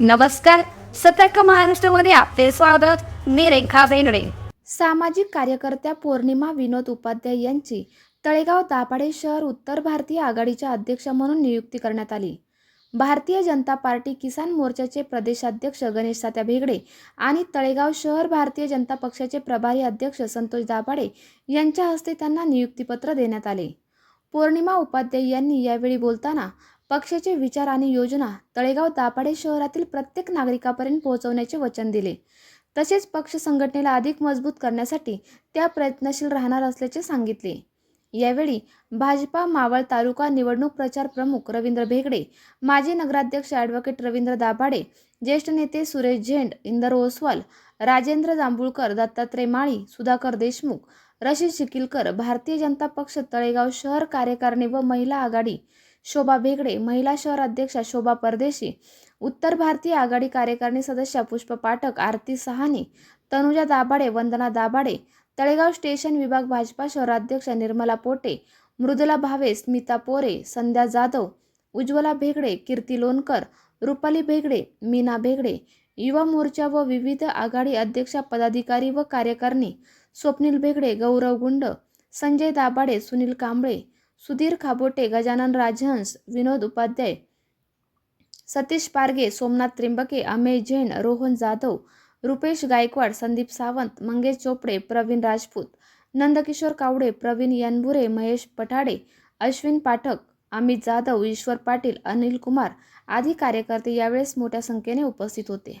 नमस्कार. सतर्क महाराष्ट्रामध्ये आपले स्वागत. मी रेखा बेनडे सामाजिक कार्यकर्त्या पौर्णिमा विनोद उपाध्याय यांची तळेगाव दाभाडे शहर उत्तर भारतीय आघाडीच्या अध्यक्ष म्हणून नियुक्ती करण्यात आली. भारतीय जनता पार्टी किसान मोर्चाचे प्रदेशाध्यक्ष गणेश सात्या भेगडे आणि तळेगाव शहर भारतीय जनता पक्षाचे प्रभारी अध्यक्ष संतोष दाभाडे यांच्या हस्ते त्यांना नियुक्तीपत्र देण्यात आले. पौर्णिमा उपाध्याय यांनी यावेळी बोलताना पक्षाचे विचार आणि योजना तळेगाव दाभाडे शहरातील प्रत्येक नागरिकापर्यंत पोहोचवण्याचे वचन दिले. तसेच पक्ष संघटनेला अधिक मजबूत करण्यासाठी त्या प्रयत्नशील राहणार असल्याचे सांगितले. यावेळी भाजपा मावळ तालुका निवडणूक प्रचार प्रमुख रवींद्र भेगडे माजी नगराध्यक्ष ॲडव्होकेट रवींद्र दाभाडे ज्येष्ठ नेते सुरेश झेंड इंदर ओसवाल राजेंद्र जांभूळकर दत्तात्रय माळी सुधाकर देशमुख रशीद शिकिलकर भारतीय जनता पक्ष तळेगाव शहर कार्यकारिणी व महिला आघाडी शोभा भेगडे महिला शहर अध्यक्षा शोभा परदेशी उत्तर भारतीय आघाडी कार्यकारिणी सदस्या पुष्प पाठक आरती सहाने तनुजा दाभाडे वंदना दाभाडे तळेगाव स्टेशन विभाग भाजपा शहराध्यक्ष निर्मला पोटे मृदुला भावे स्मिता पोरे संध्या जाधव उज्ज्वला भेगडे कीर्ती लोणकर रुपाली भेगडे मीना भेगडे युवा मोर्चा व विविध आघाडी अध्यक्षा पदाधिकारी व कार्यकारिणी स्वप्नील भेगडे गौरव गुंड संजय दाभाडे सुनील कांबळे सुधीर खाबोटे गजानन राजहंस विनोद उपाध्याय सतीश पारगे सोमनाथ त्रिंबके अमेय जैन रोहन जाधव रुपेश गायकवाड संदीप सावंत मंगेश चोपडे प्रवीण राजपूत नंदकिशोर कावडे प्रवीण यनबुरे महेश पठाडे अश्विन पाठक अमित जाधव ईश्वर पाटील अनिल कुमार आदी कार्यकर्ते यावेळेस मोठ्या संख्येने उपस्थित होते.